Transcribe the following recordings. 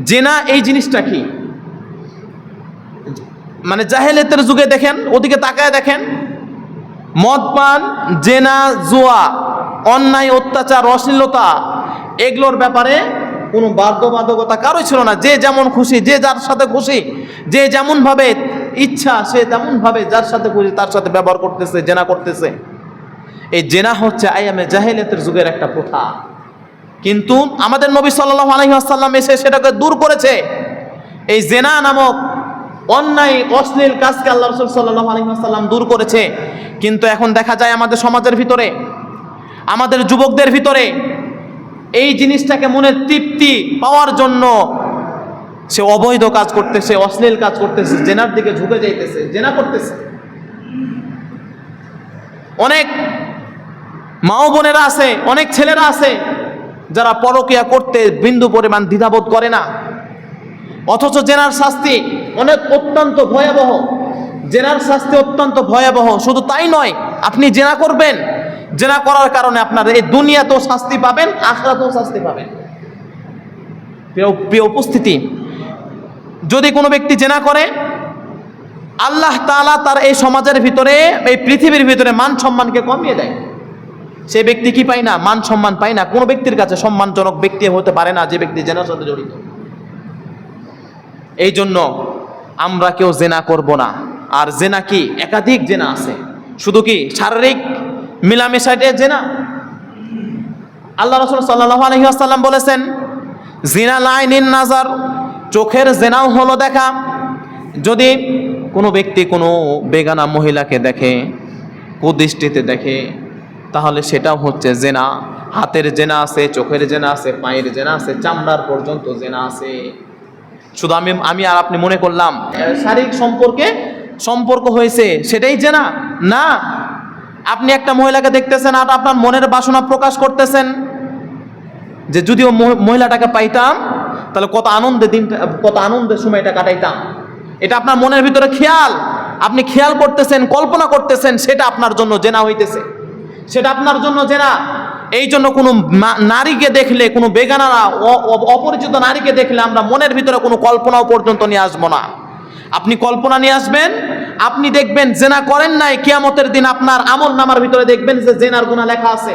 জেনা এই জিনিসটা কি? মানে জাহেলেতের যুগে দেখেন, ওদিকে তাকায় দেখেন, মদ পান, জেনা, জুয়া, অন্যায়, অত্যাচার, অশ্লীলতা, এগুলোর ব্যাপারে কোনো বাধ্যবাধকতা কারোই ছিল না। যে যেমন খুশি, যে যার সাথে খুশি, যে যেমনভাবে ইচ্ছা, সে তেমনভাবে যার সাথে খুশি, তার সাথে ব্যবহার করতেছে, জেনা করতেছে। এই জেনা হচ্ছে আইয়ামে জাহেলিয়াতের যুগের একটা প্রথা। কিন্তু আমাদের নবী সাল্লাহ আলহিহাসাল্লাম এসে সেটাকে দূর করেছে। এই জেনা নামক অন্যায়, অশ্লীল কাজকে আল্লাহ রসুল সাল্লাহ আলহিহাসাল্লাম দূর করেছে। কিন্তু এখন দেখা যায় আমাদের সমাজের ভিতরে, আমাদের যুবকদের ভিতরে এই জিনিসটাকে মনের তৃপ্তি পাওয়ার জন্য সে অবৈধ কাজ করতেছে, অশ্লীল কাজ করতেছে, জেনার দিকে ঝুঁকে যাইতেছে, জেনা করতেছে। অনেক মাও বোনেরা আছে, অনেক ছেলেরা আছে যারা পরকিয়া করতে বিন্দু পরিমাণ দ্বিধাবোধ করে না। অথচ জেনার শাস্তি অনেক অত্যন্ত ভয়াবহ। জেনার শাস্তি অত্যন্ত ভয়াবহ। শুধু তাই নয়, আপনি জেনা করবেন। জেনা করার কারণে আপনার এই দুনিয়াতেও শাস্তি পাবেন আখরাতেও শাস্তি পাবেন। প্রিয় উপস্থিতি, যদি কোনো ব্যক্তি জেনা করে, আল্লাহ তাআলা তার এই সমাজের ভিতরে, এই পৃথিবীর ভিতরে মান সম্মানকে কমিয়ে দেয়। সে ব্যক্তি কি পায় না? মান সম্মান পায় না? কোনো ব্যক্তির কাছে সম্মানজনক ব্যক্তি হতে পারে না যে ব্যক্তি জেনার সাথে জড়িত। এই জন্য আমরা কেউ জেনা করব না। আর জেনা কি? একাধিক জেনা আছে। শুধু কি শারীরিক মিলামেশাটে জেনা? আল্লাহ রসুল সাল্লাহ আলহিহাসাল্লাম বলেছেন, জিনা লাইনিন নাজার চোখের জেনাও হলো দেখা। যদি কোনো ব্যক্তি কোনো বেগানা মহিলাকে দেখে, কুদৃষ্টিতে দেখে তাহলে সেটাও হচ্ছে জেনা। হাতের জেনা আছে, চোখের জেনা আছে, পায়ের জেনা আছে, চামড়ার পর্যন্ত জেনা আছে। শুধু আমি আমি আর আপনি মনে করলাম শারীরিক সম্পর্কে সম্পর্ক হয়েছে, সেটাই জেনা? না। আপনি একটা মহিলাকে দেখতেছেন, আর আপনার মনের বাসনা প্রকাশ করতেছেন। যে যদিও মহি- মহিলাটাকে পাইতাম, তাহলে কত আনন্দে দিনটা কত আনন্দের সময়টা কাটাইতাম। এটা আপনার মনের ভিতরে খেয়াল। আপনি খেয়াল করতেছেন, কল্পনা করতেছেন, সেটা আপনার জন্য জেনা হইতেছে। সেটা আপনার জন্য জেনা। এই জন্য কোনো নারীকে দেখলে, কোনো বেগানা অ- অ- অপরিচিত নারীকে দেখলে আমরা মনের ভিতরে কোনো কল্পনাও পর্যন্ত নিয়ে আসব না। আপনি কল্পনা নিয়ে আসবেন, আপনি দেখবেন জেনা করেন নাই, কেয়ামতের দিন আপনার আমল নামার ভিতরে দেখবেন যে জেনার গুণা লেখা আছে।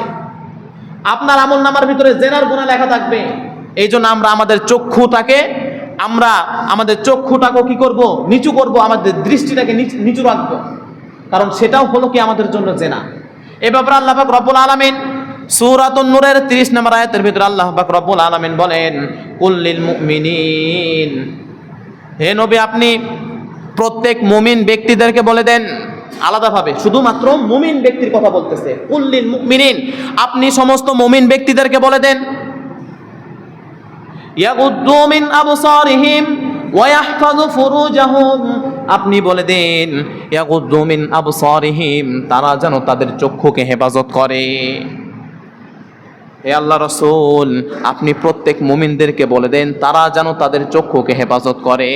আপনার আমল নামার ভিতরে জেনার গুণা লেখা থাকবে। এই জন্য আমরা আমাদের চক্ষুটাকে, আমরা আমাদের চক্ষুটাকে কি করব? নিচু করব, আমাদের দৃষ্টিটাকে নিচু রাখব। কারণ সেটাও হলো কি আমাদের জন্য জেনা। এ ব্যাপারে আল্লাহ পাক রব্বুল আলামিন সূরাতুন নূরের 30 নম্বর আয়াতের ভিতরে আল্লাহ পাক রব্বুল আলামিন বলেন কুল্লিল মুমিনিন। হে নবী, আপনি প্রত্যেক মুমিন ব্যক্তিদেরকে বলে দেন আলাদাভাবে, শুধুমাত্র মুমিন ব্যক্তির কথা বলতেছে। কুল্লিল মুমিনিন, আপনি সমস্ত মুমিন ব্যক্তিদেরকে বলে দেন ইয়াগুদ্দু মিন আবসারিহিম আপনি বলে দেন তারা যেন তাদের চক্ষুকে হেফাজত করে। হে আল্লাহ রসুল, আপনি প্রত্যেক মুমিনদেরকে বলে দেন, তারা যেন তাদের চক্ষুকে হেফাজত করে।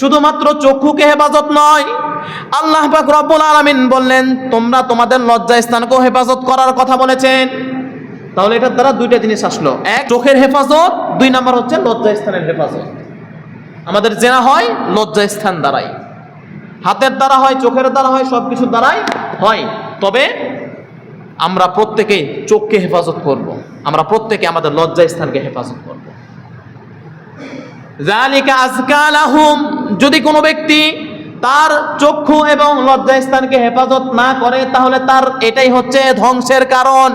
শুধুমাত্র চক্ষুকে হেফাজত নয়, আল্লাহ রব্বুল আলামিন বললেন, তোমরা তোমাদের লজ্জা স্থানকেও হেফাজত করার কথা বলেছেন। তাহলে এটার দ্বারা দুইটা জিনিস আসলো। এক, চোখের হেফাজত, দুই নাম্বার হচ্ছে লজ্জা স্থানের হেফাজত। আমাদের জেনা হয় লজ্জা স্থান দ্বারাই। হাতের দ্বারা হয়, চোখের দ্বারা হয় সব কিছুর দ্বারাই হয়। তবে আমরা প্রত্যেকেই চোখকে হেফাজত করব। আমরা প্রত্যেকে আমাদের লজ্জা স্থানকে হেফাজত করব। জালিকা আজকালাহুম, যদি কোনো ব্যক্তি তার চক্ষু এবং লজ্জা স্থানকে হেফাজত না করে, তাহলে তার এটাই হচ্ছে ধ্বংসের কারণ।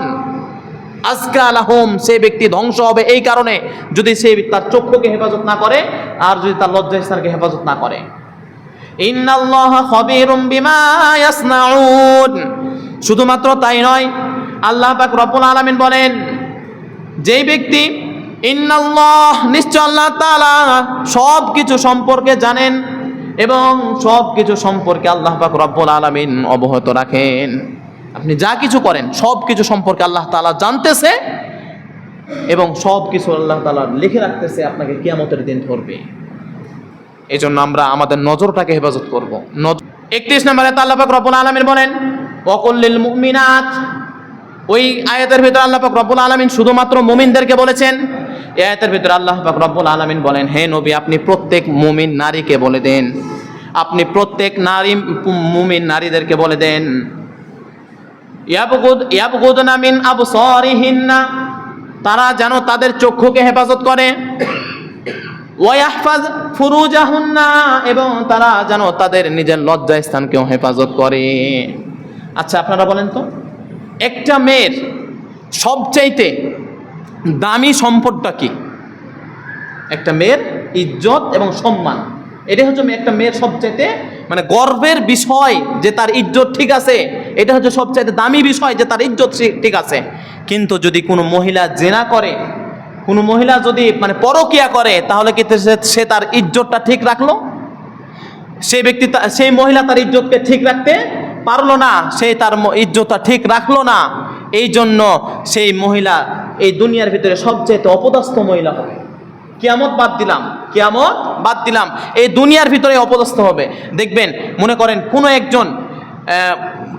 আজকালাহুম সে ব্যক্তি ধ্বংস হবে এই কারণে। যদি সে তার চক্ষুকে হেফাজত না করে, আর যদি তার লজ্জা স্থানকে হেফাজত না করে। শুধুমাত্র তাই নয়, আল্লাহ পাক রব্বুল আলামিন বলেন, যেই ব্যক্তি ইন্নাল্লাহ, নিশ্চয় আল্লাহ সব কিছু সম্পর্কে জানেন এবং সব কিছু সম্পর্কে আল্লাহ পাক রব্বুল আলামিন অবহত রাখেন। আপনি যা কিছু করেন, সব কিছু সম্পর্কে আল্লাহ তাআলা জানতেছে এবং সব কিছু আল্লাহ তাআলা লিখে রাখতেছে, আপনাকে কিয়ামতের দিন ধরবে। এই জন্য আমরা আমাদের নজরটাকে হেফাজত করব। একত্রিশ নম্বরে আল্লাহ পাক রব্বুল আলামিন বলেন অকল্লিল মুমিনাত। ওই আয়াতের ভিতরে আল্লাহ পাক রব্বুল আলামিন শুধুমাত্র মুমিনদেরকে বলেছেন। এই আয়াতের ভিতরে আল্লাহ পাক রব্বুল আলামিন বলেন, হে নবী, আপনি প্রত্যেক মুমিন নারীকে বলে দেন। আপনি প্রত্যেক নারী মুমিন নারীদেরকে বলে দেন। তারা যেন তাদের চক্ষুকে হেফাজত করে। এবং তারা যেন তাদের নিজের লজ্জা স্থানকেও হেফাজত করে। আচ্ছা আপনারা বলেন তো, একটা মেয়ের সবচাইতে দামি সম্পদটা কি? একটা মেয়ের ইজ্জত এবং সম্মান। এটাই হচ্ছে একটা মেয়ের সবচাইতে মানে গর্বের বিষয় যে তার ইজ্জত ঠিক আছে এটা হচ্ছে সবচাইতে দামি বিষয় যে তার ইজ্জত ঠিক আছে। কিন্তু যদি কোনো মহিলা জেনা করে, কোনো মহিলা যদি মানে পরকিয়া করে, তাহলে কি সে- তার ইজ্জতটা ঠিক রাখল? সেই ব্যক্তি সেই মহিলা তার ইজ্জতকে ঠিক রাখতে পারল না, সে তার ইজ্জতটা ঠিক রাখল না, এই জন্য সেই মহিলা এই দুনিয়ার ভিতরে সবচেয়ে অপদস্থ মহিলা হবে। কিয়ামত বাদ দিলাম, কিয়ামত বাদ দিলাম, এই দুনিয়ার ভিতরে অপদস্থ হবে। দেখবেন, মনে করেন কোনো একজন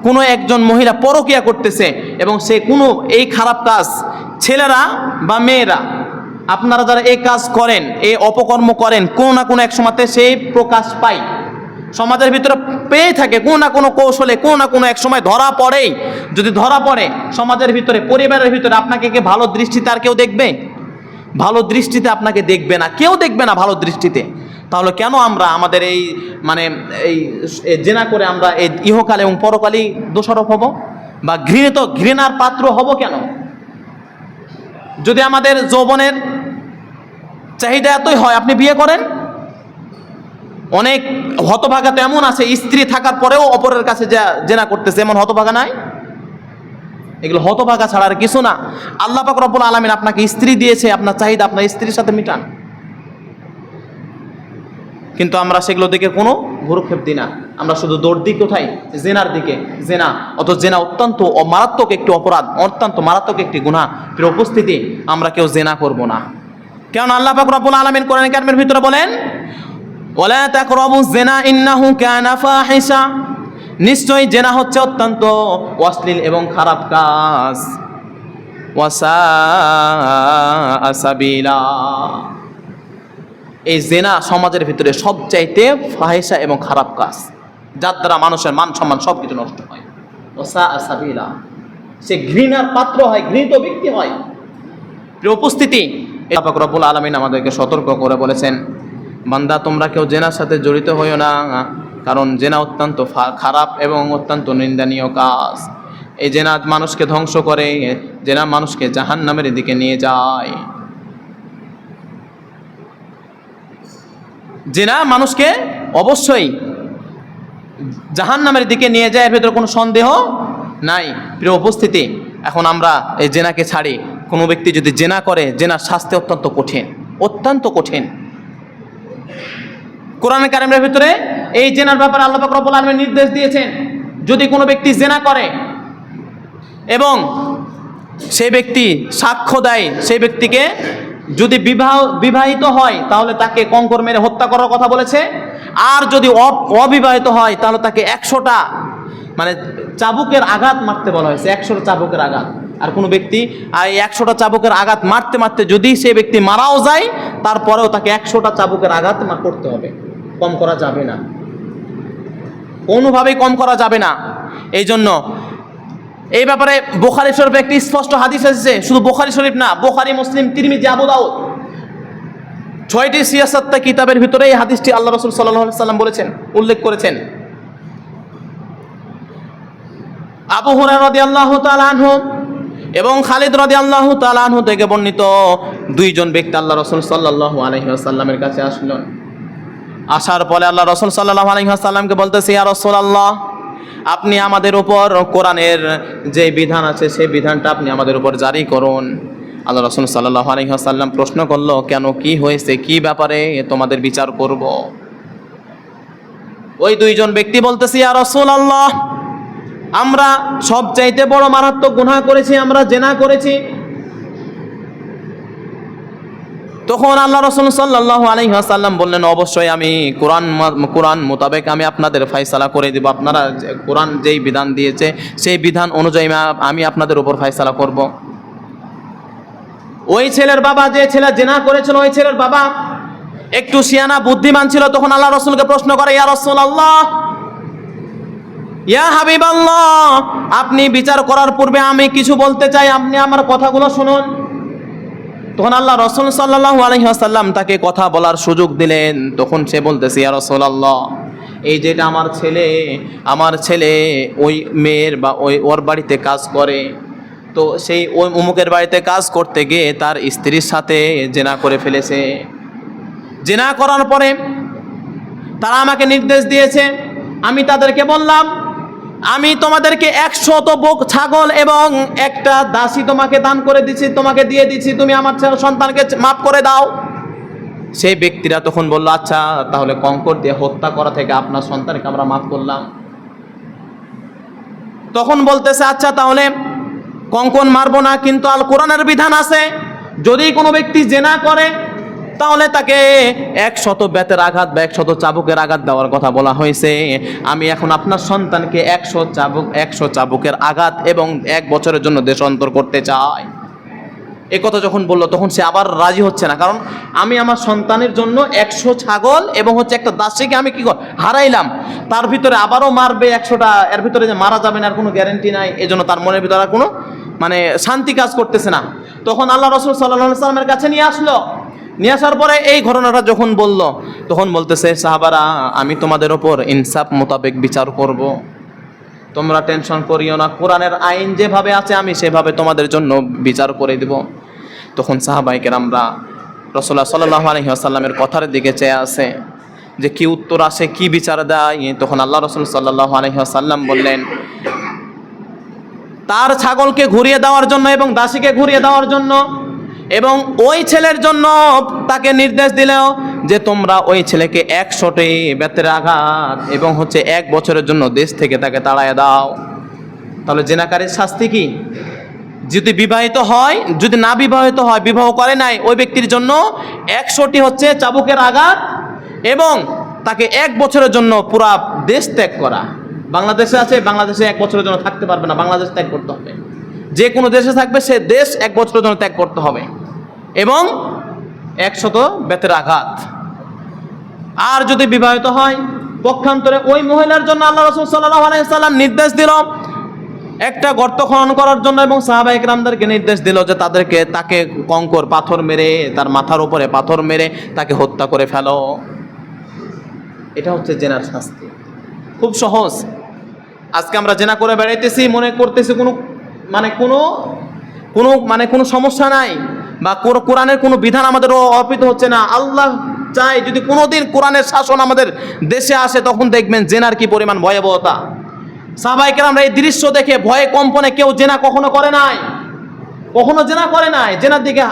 কোনো একজন মহিলা পরকিয়া করতেছে এবং সে কোনো এই খারাপ কাজ ছেলেরা বা মেয়েরা, আপনারা যারা এই কাজ করেন, এই অপকর্ম করেন, কোনো না কোনো এক সময়তে সেই প্রকাশ পায়। সমাজের ভিতরে পেয়ে থাকে কোনো না কোনো কৌশলে, কোনো না কোনো এক সময় ধরা পড়েই। যদি ধরা পড়ে, সমাজের ভিতরে, পরিবারের ভিতরে আপনাকে কে ভালো দৃষ্টিতে আর কেউ দেখবে? ভালো দৃষ্টিতে আপনাকে দেখবে না, কেউ দেখবে না ভালো দৃষ্টিতে। তাহলে কেন আমরা আমাদের এই মানে এই জেনা করে আমরা এই ইহকাল এবং পরকালেই দোষারোপ হব? বা ঘৃণিত, ঘৃণার পাত্র হব কেন? যদি আমাদের যৌবনের চাহিদা এতই হয়, আপনি বিয়ে করেন? অনেক হতভাগা তো এমন আছে, স্ত্রী থাকার পরেও অপরের কাছে যা জেনা করতেছে, এমন হতভাগা নাই? এগুলো হতভাগা ছাড়া আর কিছু না। আল্লাহ পাক রব্বুল আলামিন আপনাকে স্ত্রী দিয়েছে, আপনার চাহিদা আপনার স্ত্রীর সাথে মিটান। কিন্তু আমরা সেগুলো দিকে কোনো ভুরুক্ষেপ দিই না। আমরা শুধু দৌড় দিই কোথায় জেনার দিকে, জেনা। অত জেনা অত্যন্ত মারাত্মক একটি অপরাধ, অত্যন্ত মারাত্মক একটি গুণা প্রিয় উপস্থিতি, আমরা কেউ জেনা করব না। কেন আল্লাহ পাক রব্বুল আলামিন কোরআন কারিমের ভিতরে বলেন ওলা তাকরাবু জেনা ইন্নাহু কানা ফাহিশা। নিশ্চয়ই জেনা হচ্ছে অত্যন্ত অশ্লীল এবং খারাপ কাজ। ওয়াসা সাবিলা। এই জেনা সমাজের ভিতরে সবচাইতে ফাহিসা এবং খারাপ কাজ, যার দ্বারা মানুষের মান সম্মান সব কিছু নষ্ট হয়। ওসা সে ঘৃণার পাত্র হয়, ঘৃণিত ব্যক্তি হয়। উপস্থিতি, আল্লাহ পাক রব্বুল আলমিন আমাদেরকে সতর্ক করে বলেছেন, বান্দা, তোমরা কেউ জেনার সাথে জড়িত হইও না, কারণ জেনা অত্যন্ত খারাপ এবং অত্যন্ত নিন্দনীয় কাজ। এই জেনা মানুষকে ধ্বংস করে, জেনা মানুষকে জাহান নামের দিকে নিয়ে যায়। জেনা মানুষকে অবশ্যই জাহান নামের দিকে নিয়ে যায়, এর ভেতরে কোনো সন্দেহ নাই। প্রিয় উপস্থিতি, এখন আমরা এই জেনাকে ছাড়ি। কোনো ব্যক্তি যদি জেনা করে, জেনার শাস্তি অত্যন্ত কঠিন অত্যন্ত কঠিন। কোরআন কারিমের ভিতরে এই জেনার ব্যাপারে আল্লাহ রব্বুল আলামিন নির্দেশ দিয়েছেন, যদি কোনো ব্যক্তি জেনা করে এবং সেই ব্যক্তি সাক্ষ্য দেয়, সেই ব্যক্তিকে যদি বিবাহ, বিবাহিত হয়, তাহলে তাকে কঙ্কর মেরে হত্যা করার কথা বলেছে। আর যদি অবিবাহিত হয়, তাহলে তাকে একশোটা মানে চাবুকের আঘাত মারতে বলা হয়েছে, একশোটা চাবুকের আঘাত। আর কোনো ব্যক্তি, আর এই একশোটা চাবুকের আঘাত মারতে মারতে যদি সে ব্যক্তি মারাও যায়, তারপরেও তাকে একশোটা চাবুকের আঘাত করতে হবে। কম করা যাবে না। কোনোভাবেই কম করা যাবে না। এই জন্য এই ব্যাপারে বোখারি শরীফে একটি স্পষ্ট হাদিস এসেছে। শুধু বোখারি শরীফ না, বোখারি, মুসলিম, তিরমিজি, আবু দাউদ। ছয়টি সিয়াসত্তা কিতাবের ভিতরে এই হাদিসটি আল্লাহ রসুল সাল্লাহ সাল্লাম বলেছেন, উল্লেখ করেছেন। আবু হুরায় রদি আল্লাহ তালানহু এবং খালিদ রদি আল্লাহ তালানহু থেকে বর্ণিত দুইজন ব্যক্তি আল্লাহ রসুল সাল্লাহ আলহিহাসাল্লামের কাছে আসলেন আসার পরে আল্লাহ রসুল সাল্লাহ আলহিহাসাল্লামকে বলতেছে, ইয়া রসুল আল্লাহ আপনি আমাদের উপর কোরআনের যে বিধান আছে, সেই বিধানটা আপনি আমাদের উপর জারি করুন। আল্লাহ রসুল সাল্লাহ আলহিহাসাল্লাম প্রশ্ন করল, কেন, কি হয়েছে? কি ব্যাপারে তোমাদের বিচার করব? ওই দুইজন ব্যক্তি বলতেছি আর রসুল আল্লাহ আমরা সব চাইতে বড় মারাত্মক গুনাহ করেছি, আমরা জেনা করেছি তখন আল্লাহ রসুল সাল্লাহ আলহিহাসাল্লাম বললেন, অবশ্যই আমি কোরআন কোরআন মোতাবেক আমি আপনাদের ফাইসালা করে দেব। আপনারা কোরআন যেই বিধান দিয়েছে, সেই বিধান অনুযায়ী আমি- আপনাদের উপর ফাইসালা করব। ওই ছেলের বাবা, যে ছেলে জেনা করেছিল, ওই ছেলের বাবা একটু সিয়ানা বুদ্ধিমান ছিল, তখন আল্লাহ রসুলকে প্রশ্ন করে, ইয়া রসুল আল্লাহ ইয়া হাবিব আল্লাহ আপনি বিচার করার পূর্বে আমি কিছু বলতে চাই, আপনি আমার কথাগুলো শুনুন। তখন আল্লাহ রসুল সাল্লাহ আলহিহাসাল্লাম তাকে কথা বলার সুযোগ দিলেন। তখন সে বলতেছে, ইয়া রসুল আল্লাহ এই যেটা আমার ছেলে আমার ছেলে ওই মেয়ের বা ওই ওর বাড়িতে কাজ করে। তো সেই ওই অমুকের বাড়িতে কাজ করতে গিয়ে তার স্ত্রীর সাথে জেনা করে ফেলেছে। জেনা করার পরে তারা আমাকে নির্দেশ দিয়েছে। আমি তাদেরকে বললাম আমি তোমাদেরকে একশত বোক ছাগল এবং একটা দাসী তোমাকে দান করে দিচ্ছি তোমাকে দিয়ে দিচ্ছি তুমি আমার সন্তানকে মাফ করে দাও। সেই ব্যক্তিরা তখন বলল আচ্ছা তাহলে কঙ্কর দিয়ে হত্যা করা থেকে আপনার সন্তানকে আমরা মাফ করলাম। তখন বলতেছে আচ্ছা তাহলে কঙ্কন মারবো না, কিন্তু আল কোরআনের বিধান আছে। যদি কোনো ব্যক্তি জেনা করে তাহলে তাকে একশত বেতের আঘাত বা একশত চাবুকের আঘাত দেওয়ার কথা বলা হয়েছে। আমি এখন আপনার সন্তানকে একশো চাবুক একশো চাবুকের আঘাত এবং এক বছরের জন্য দেশান্তর করতে চাই। এ কথা যখন বলল, তখন সে আবার রাজি হচ্ছে না। কারণ আমি আমার সন্তানের জন্য একশো ছাগল এবং হচ্ছে একটা দাসীকে আমি কি হারাইলাম। তার ভিতরে আবারও মারবে একশোটা, এর ভিতরে যে মারা যাবে না, আর কোনো গ্যারেন্টি নাই। এজন্য তার মনের ভিতরে আর কোনো মানে শান্তি কাজ করতেছে না। তখন আল্লাহ রসুল সাল্লাহ সাল্লামের কাছে নিয়ে আসলো। নিয়ে আসার পরে এই ঘটনাটা যখন বলল, তখন বলতেছে, সাহাবারা, আমি তোমাদের ওপর ইনসাফ মোতাবেক বিচার করব। তোমরা টেনশন করিও না, কোরআনের আইন যেভাবে আছে, আমি সেভাবে তোমাদের জন্য বিচার করে দেব তখন সাহাবাইকে আমরা রসোল্লা সাল্লাহ আলহি আসাল্লামের কথার দিকে চেয়ে আছে যে, কি উত্তর আসে, কি বিচার দেয় তখন আল্লাহ রসুল সাল্লাহ আলহি আসাল্লাম বললেন, তার ছাগলকে ঘুরিয়ে দেওয়ার জন্য এবং দাসীকে ঘুরিয়ে দেওয়ার জন্য এবং ওই ছেলের জন্য তাকে নির্দেশ দিলেও যে তোমরা ওই ছেলেকে একশোটি বেতের আঘাত এবং হচ্ছে এক বছরের জন্য দেশ থেকে তাকে তাড়ায় দাও। তাহলে জেনাকারীর শাস্তি কি? যদি বিবাহিত হয়, যদি না বিবাহিত হয়, বিবাহ করে নাই, ওই ব্যক্তির জন্য একশোটি হচ্ছে চাবুকের আঘাত এবং তাকে এক বছরের জন্য পুরা দেশ ত্যাগ করা। বাংলাদেশে আছে, বাংলাদেশে এক বছরের জন্য থাকতে পারবে না, বাংলাদেশ ত্যাগ করতে হবে। যে কোনো দেশে থাকবে, সে দেশ এক বছরের জন্য ত্যাগ করতে হবে। এবং একশত বেতের আঘাত। আর যদি বিবাহিত হয়, পক্ষান্তরে ওই মহিলার জন্য আল্লাহ রসুল আলাইসাল্লাম নির্দেশ দিল, একটা গর্ত খনন করার জন্য এবং সাহাবাহিক রামদারকে নির্দেশ দিল যে তাদেরকে তাকে কঙ্কর পাথর মেরে, তার মাথার উপরে পাথর মেরে তাকে হত্যা করে ফেলো। এটা হচ্ছে জেনার শাস্তি। খুব সহজ। আজকে আমরা জেনা করে বেড়াইতেছি, মনে করতেছি কোনো মানে কোনো কোনো মানে কোনো সমস্যা নাই বা কোর- কোরআনের কোনো বিধান আমাদের অর্পিত হচ্ছে না। আল্লাহ চাই যদি কোনোদিন কোরআনের শাসন আমাদের দেশে আসে, তখন দেখবেন জেনার কি পরিমাণ ভয়াবহতা। সাহবাইকের আমরা এই দৃশ্য দেখে ভয়ে কম্পনে কেউ জেনা কখনো করে নাই। কখনো জেনা করে নাই। জেনার দিকে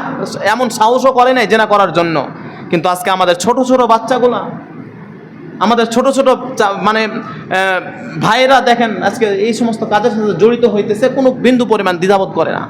এমন সাহসও করে নাই জেনা করার জন্য। কিন্তু আজকে আমাদের ছোট ছোট বাচ্চাগুলা আমাদের ছোট ছোট মানে ভাইয়েরা দেখেন আজকে এই সমস্ত কাজের সাথে জড়িত হইতেছে, কোনো বিন্দু পরিমাণ দ্বিধাবোধ করে না।